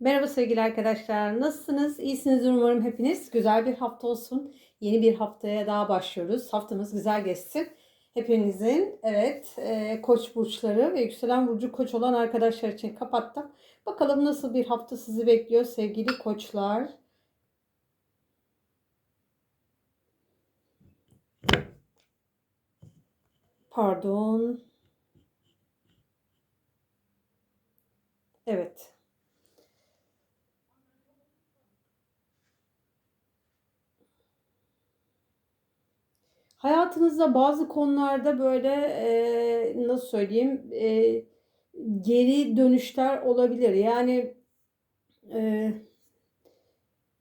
Merhaba sevgili arkadaşlar. Nasılsınız? İyisiniz umarım hepiniz. Güzel bir hafta olsun. Yeni bir haftaya daha başlıyoruz. Haftamız güzel geçsin. Hepinizin evet e, koç burçları ve yükselen burcu koç olan arkadaşlar için kapattım. Bakalım nasıl bir hafta sizi bekliyor sevgili koçlar. Pardon. Evet. Hayatınızda bazı konularda böyle e, nasıl söyleyeyim e, geri dönüşler olabilir. Yani e,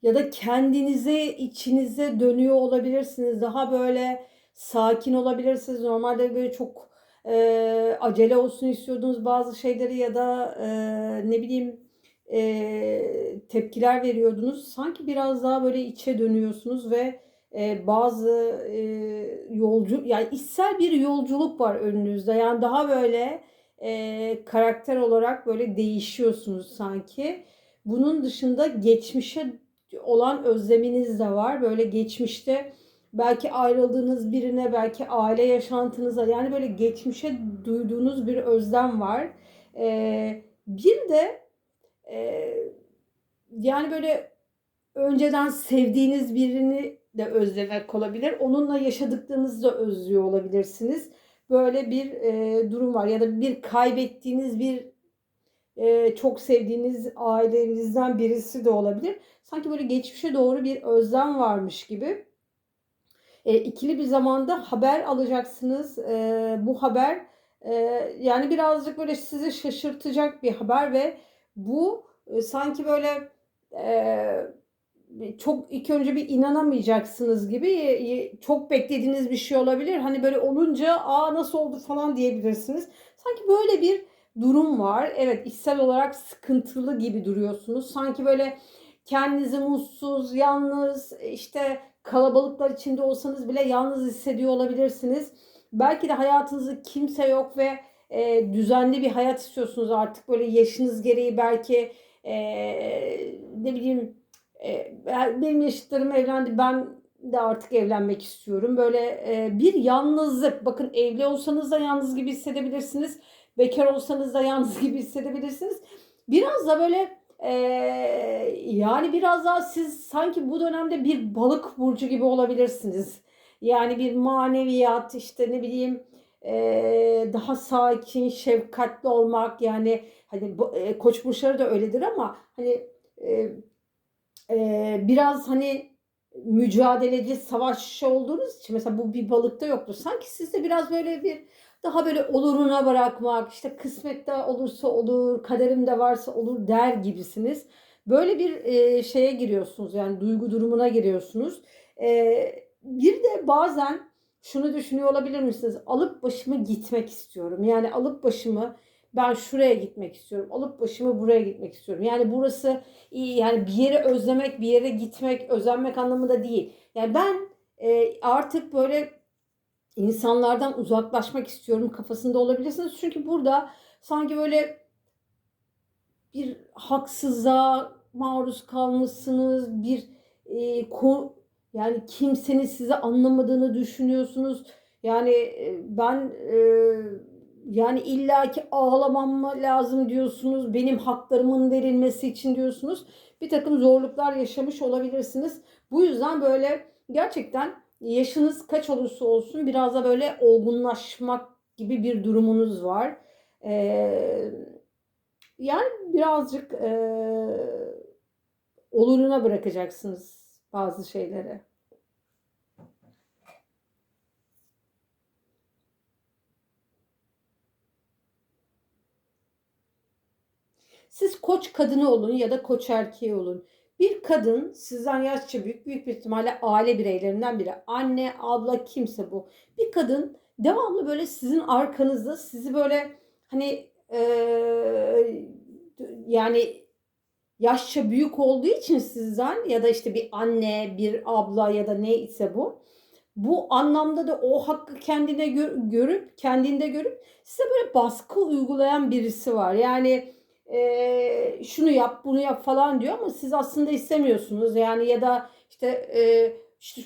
ya da kendinize içinize dönüyor olabilirsiniz. Daha böyle sakin olabilirsiniz. Normalde böyle çok e, acele olsun istiyordunuz bazı şeyleri ya da e, ne bileyim e, tepkiler veriyordunuz. Sanki biraz daha böyle içe dönüyorsunuz ve bazı yolcu yani içsel bir yolculuk var önünüzde. Yani daha böyle karakter olarak böyle değişiyorsunuz sanki. Bunun dışında geçmişe olan özleminiz de var. Böyle geçmişte belki ayrıldığınız birine, belki aile yaşantınıza yani böyle geçmişe duyduğunuz bir özlem var. Bir de yani böyle önceden sevdiğiniz birini de özlemek olabilir. Onunla yaşadıklarınızı da özlüyor olabilirsiniz. Böyle bir e, durum var ya da bir kaybettiğiniz bir e, çok sevdiğiniz ailenizden birisi de olabilir. Sanki böyle geçmişe doğru bir özlem varmış gibi. E, ikili bir zamanda haber alacaksınız. E, bu haber e, yani birazcık böyle sizi şaşırtacak bir haber ve bu e, sanki böyle e, çok ilk önce bir inanamayacaksınız gibi çok beklediğiniz bir şey olabilir. Hani böyle olunca aa nasıl oldu falan diyebilirsiniz. Sanki böyle bir durum var. Evet içsel olarak sıkıntılı gibi duruyorsunuz. Sanki böyle kendinizi mutsuz, yalnız, işte kalabalıklar içinde olsanız bile yalnız hissediyor olabilirsiniz. Belki de hayatınızda kimse yok ve e, düzenli bir hayat istiyorsunuz artık böyle yaşınız gereği belki e, ne bileyim e, benim yaşıtlarım evlendi ben de artık evlenmek istiyorum. Böyle e, bir yalnızlık bakın evli olsanız da yalnız gibi hissedebilirsiniz. Bekar olsanız da yalnız gibi hissedebilirsiniz. Biraz da böyle e, yani biraz daha siz sanki bu dönemde bir balık burcu gibi olabilirsiniz. Yani bir maneviyat işte ne bileyim e, daha sakin, şefkatli olmak yani hani e, koç burçları da öyledir ama hani e, e, biraz hani mücadeleci, savaşçı olduğunuz için mesela bu bir balıkta yoktur. Sanki sizde biraz böyle bir daha böyle oluruna bırakmak, işte kısmette olursa olur, kaderimde varsa olur der gibisiniz. Böyle bir e, şeye giriyorsunuz yani duygu durumuna giriyorsunuz. E, bir de bazen şunu düşünüyor olabilir misiniz? Alıp başımı gitmek istiyorum. Yani alıp başımı ben şuraya gitmek istiyorum. Alıp başımı buraya gitmek istiyorum. Yani burası iyi. Yani bir yere özlemek, bir yere gitmek, özenmek anlamında değil. Yani ben e, artık böyle insanlardan uzaklaşmak istiyorum kafasında olabilirsiniz. Çünkü burada sanki böyle bir haksızlığa maruz kalmışsınız. Bir e, ko yani kimsenin sizi anlamadığını düşünüyorsunuz. Yani e, ben e, yani illaki ağlamam mı lazım diyorsunuz. Benim haklarımın verilmesi için diyorsunuz. Bir takım zorluklar yaşamış olabilirsiniz. Bu yüzden böyle gerçekten yaşınız kaç olursa olsun biraz da böyle olgunlaşmak gibi bir durumunuz var. Ee, yani birazcık e, oluruna bırakacaksınız bazı şeyleri. Siz koç kadını olun ya da koç erkeği olun. Bir kadın sizden yaşça büyük, büyük bir ihtimalle aile bireylerinden biri. Anne, abla kimse bu. Bir kadın devamlı böyle sizin arkanızda sizi böyle hani e, yani yaşça büyük olduğu için sizden ya da işte bir anne, bir abla ya da neyse bu. Bu anlamda da o hakkı kendine gör, görüp, kendinde görüp size böyle baskı uygulayan birisi var. Yani e, şunu yap, bunu yap falan diyor ama siz aslında istemiyorsunuz. Yani ya da işte e, işte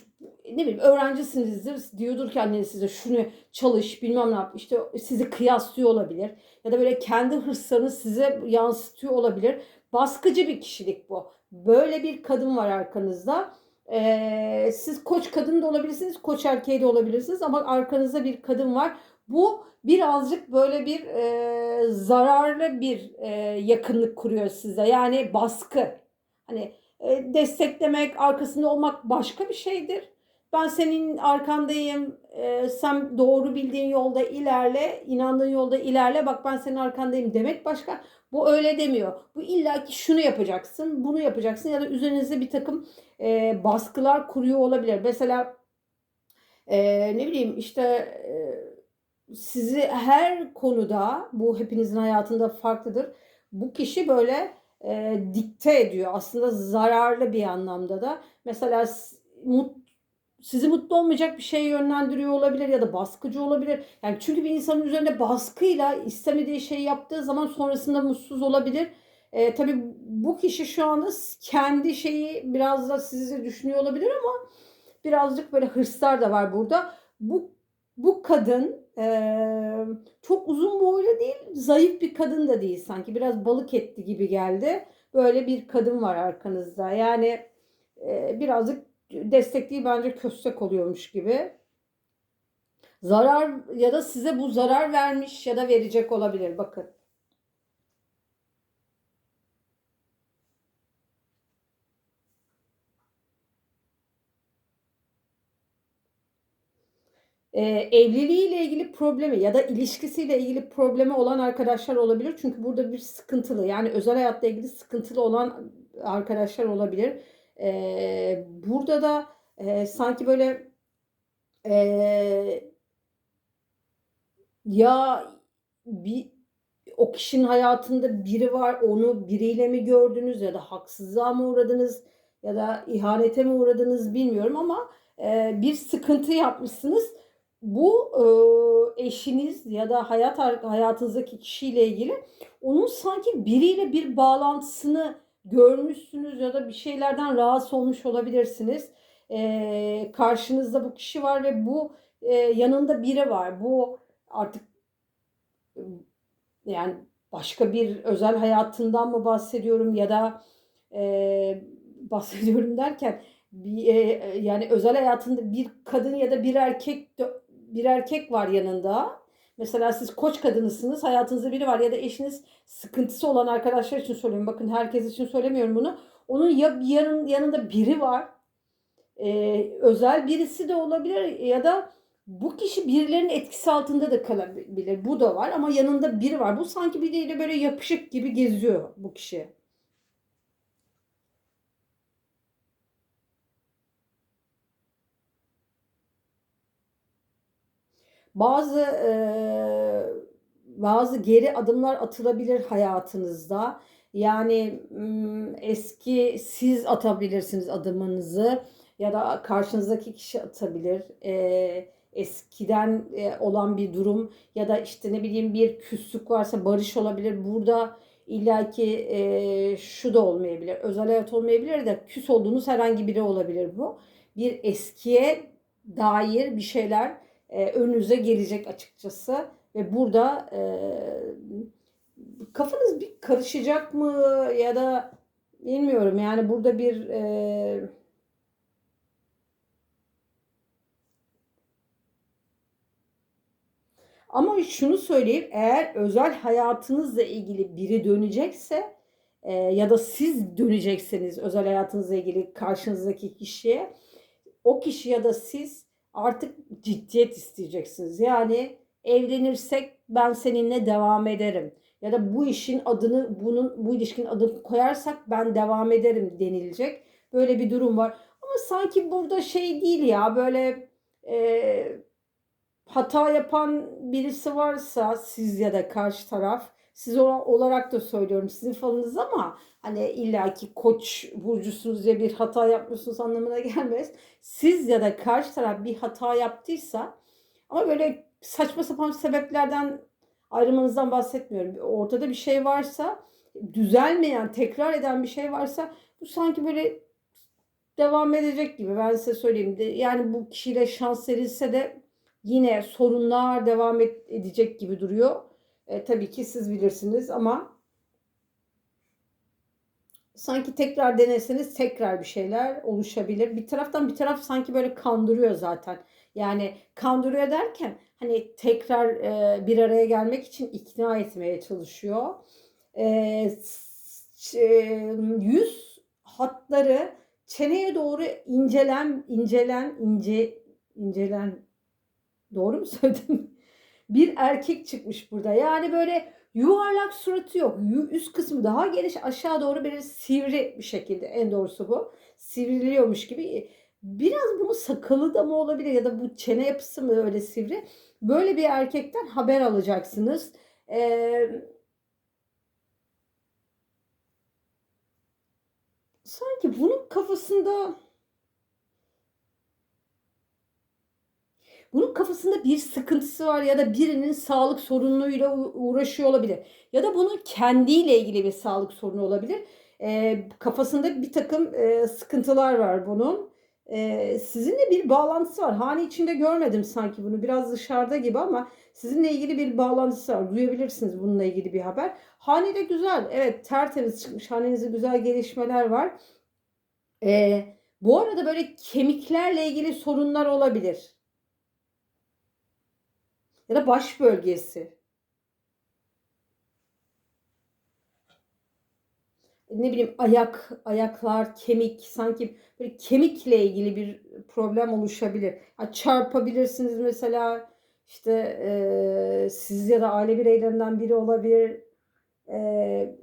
ne bileyim öğrencisinizdir diyordur anneniz size şunu çalış bilmem ne yap işte sizi kıyaslıyor olabilir ya da böyle kendi hırslarını size yansıtıyor olabilir. Baskıcı bir kişilik bu. Böyle bir kadın var arkanızda. Ee, siz koç kadın da olabilirsiniz, koç erkeği de olabilirsiniz ama arkanızda bir kadın var. Bu birazcık böyle bir e, zararlı bir e, yakınlık kuruyor size. Yani baskı. Hani e, desteklemek, arkasında olmak başka bir şeydir. Ben senin arkandayım, e, sen doğru bildiğin yolda ilerle, inandığın yolda ilerle, bak ben senin arkandayım demek başka. Bu öyle demiyor. Bu illaki şunu yapacaksın, bunu yapacaksın ya da üzerinize bir takım e, baskılar kuruyor olabilir. Mesela e, ne bileyim işte e, sizi her konuda, bu hepinizin hayatında farklıdır. Bu kişi böyle e, dikte ediyor. Aslında zararlı bir anlamda da. Mesela mut, sizi mutlu olmayacak bir şey yönlendiriyor olabilir ya da baskıcı olabilir. Yani çünkü bir insanın üzerinde baskıyla istemediği şeyi yaptığı zaman sonrasında mutsuz olabilir. E, tabii bu kişi şu anda kendi şeyi biraz da sizi düşünüyor olabilir ama birazcık böyle hırslar da var burada. Bu bu kadın e, çok uzun boylu değil, zayıf bir kadın da değil sanki. Biraz balık etli gibi geldi. Böyle bir kadın var arkanızda. Yani e, birazcık destekliği bence köstek oluyormuş gibi. Zarar ya da size bu zarar vermiş ya da verecek olabilir. Bakın. E, evliliğiyle ilgili problemi ya da ilişkisiyle ilgili problemi olan arkadaşlar olabilir. Çünkü burada bir sıkıntılı yani özel hayatla ilgili sıkıntılı olan arkadaşlar olabilir. E, burada da e, sanki böyle e, ya bir o kişinin hayatında biri var onu biriyle mi gördünüz ya da haksızlığa mı uğradınız ya da ihanete mi uğradınız bilmiyorum ama e, bir sıkıntı yapmışsınız bu e, eşiniz ya da hayat hayatınızdaki kişiyle ilgili onun sanki biriyle bir bağlantısını görmüşsünüz ya da bir şeylerden rahatsız olmuş olabilirsiniz. E, karşınızda bu kişi var ve bu e, yanında biri var. Bu artık yani başka bir özel hayatından mı bahsediyorum ya da e, bahsediyorum derken bir, e, yani özel hayatında bir kadın ya da bir erkek bir erkek var yanında. Mesela siz koç kadınısınız, hayatınızda biri var ya da eşiniz sıkıntısı olan arkadaşlar için söylüyorum. Bakın herkes için söylemiyorum bunu. Onun ya yanın, yanında biri var. Ee, özel birisi de olabilir ya da bu kişi birilerinin etkisi altında da kalabilir. Bu da var ama yanında biri var. Bu sanki biriyle böyle yapışık gibi geziyor bu kişi. Bazı e, bazı geri adımlar atılabilir hayatınızda. Yani eski siz atabilirsiniz adımınızı ya da karşınızdaki kişi atabilir. E, eskiden e, olan bir durum ya da işte ne bileyim bir küslük varsa barış olabilir. Burada illaki e, şu da olmayabilir. Özel hayat olmayabilir de küs olduğunuz herhangi biri olabilir bu. Bir eskiye dair bir şeyler e, önünüze gelecek açıkçası. Ve burada e, kafanız bir karışacak mı ya da bilmiyorum yani burada bir e, ama şunu söyleyeyim eğer özel hayatınızla ilgili biri dönecekse e, ya da siz dönecekseniz özel hayatınızla ilgili karşınızdaki kişiye o kişi ya da siz artık ciddiyet isteyeceksiniz. Yani evlenirsek ben seninle devam ederim. Ya da bu işin adını bunun bu ilişkinin adını koyarsak ben devam ederim denilecek. Böyle bir durum var. Ama sanki burada şey değil ya böyle e, hata yapan birisi varsa siz ya da karşı taraf siz olarak da söylüyorum sizin falınız ama hani illaki koç burcusunuz ya bir hata yapmışsınız anlamına gelmez. Siz ya da karşı taraf bir hata yaptıysa ama böyle saçma sapan sebeplerden ayrılmanızdan bahsetmiyorum. Ortada bir şey varsa düzelmeyen, tekrar eden bir şey varsa bu sanki böyle devam edecek gibi ben size söyleyeyim. Yani bu kişiyle şans verilse de yine sorunlar devam edecek gibi duruyor. E, tabii ki siz bilirsiniz ama sanki tekrar deneseniz tekrar bir şeyler oluşabilir. Bir taraftan bir taraf sanki böyle kandırıyor zaten. Yani kandırıyor derken hani tekrar e, bir araya gelmek için ikna etmeye çalışıyor. E, yüz hatları çeneye doğru incelen incelen ince incelen doğru mu söyledim? Bir erkek çıkmış burada. Yani böyle yuvarlak suratı yok. Üst kısmı daha geniş aşağı doğru böyle sivri bir şekilde en doğrusu bu. Sivriliyormuş gibi. Biraz bunun sakalı da mı olabilir ya da bu çene yapısı mı öyle sivri? Böyle bir erkekten haber alacaksınız. Eee sanki bunun kafasında bunun kafasında bir sıkıntısı var ya da birinin sağlık sorunuyla uğraşıyor olabilir. Ya da bunun kendiyle ilgili bir sağlık sorunu olabilir. E, kafasında bir takım e, sıkıntılar var bunun. E, sizinle bir bağlantısı var. Hane içinde görmedim sanki bunu. Biraz dışarıda gibi ama sizinle ilgili bir bağlantısı var. Duyabilirsiniz bununla ilgili bir haber. Hanede güzel. Evet tertemiz çıkmış. Hanenizde güzel gelişmeler var. E, bu arada böyle kemiklerle ilgili sorunlar olabilir. Ya da baş bölgesi. Ne bileyim ayak, ayaklar, kemik sanki böyle kemikle ilgili bir problem oluşabilir. Ya çarpabilirsiniz mesela işte e, siz ya da aile bireylerinden biri olabilir. E,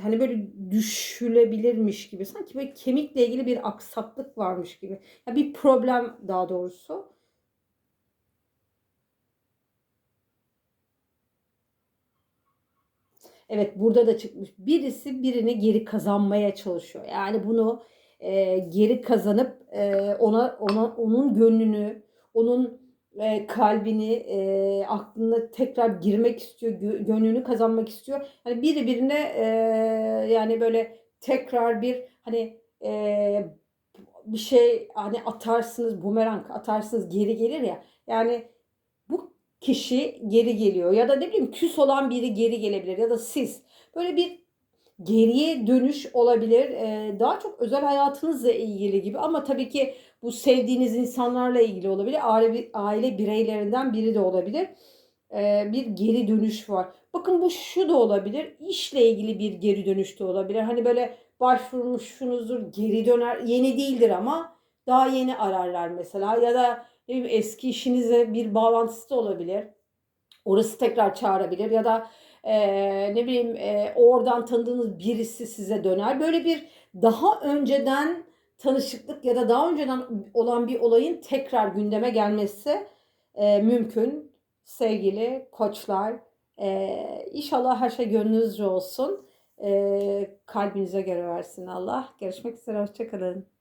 hani böyle düşülebilirmiş gibi. Sanki böyle kemikle ilgili bir aksaklık varmış gibi. Ya bir problem daha doğrusu. Evet burada da çıkmış. Birisi birini geri kazanmaya çalışıyor. Yani bunu e, geri kazanıp e, ona ona onun gönlünü, onun e, kalbini, e, aklına tekrar girmek istiyor, gö- gönlünü kazanmak istiyor. Hani biri birine e, yani böyle tekrar bir hani e, bir şey hani atarsınız, bumerang atarsınız geri gelir ya. Yani kişi geri geliyor ya da ne bileyim küs olan biri geri gelebilir ya da siz böyle bir geriye dönüş olabilir. Ee, daha çok özel hayatınızla ilgili gibi ama tabii ki bu sevdiğiniz insanlarla ilgili olabilir. Aile, aile bireylerinden biri de olabilir. Ee, bir geri dönüş var. Bakın bu şu da olabilir. İşle ilgili bir geri dönüş de olabilir. Hani böyle başvurmuşsunuzdur geri döner. Yeni değildir ama daha yeni ararlar mesela. Ya da ne bileyim, eski işinize bir bağlantısı da olabilir. Orası tekrar çağırabilir ya da e, ne bileyim e, oradan tanıdığınız birisi size döner. Böyle bir daha önceden tanışıklık ya da daha önceden olan bir olayın tekrar gündeme gelmesi e, mümkün. Sevgili koçlar, e, inşallah her şey gönlünüzce olsun. E, kalbinize göre versin Allah. Görüşmek üzere, hoşçakalın.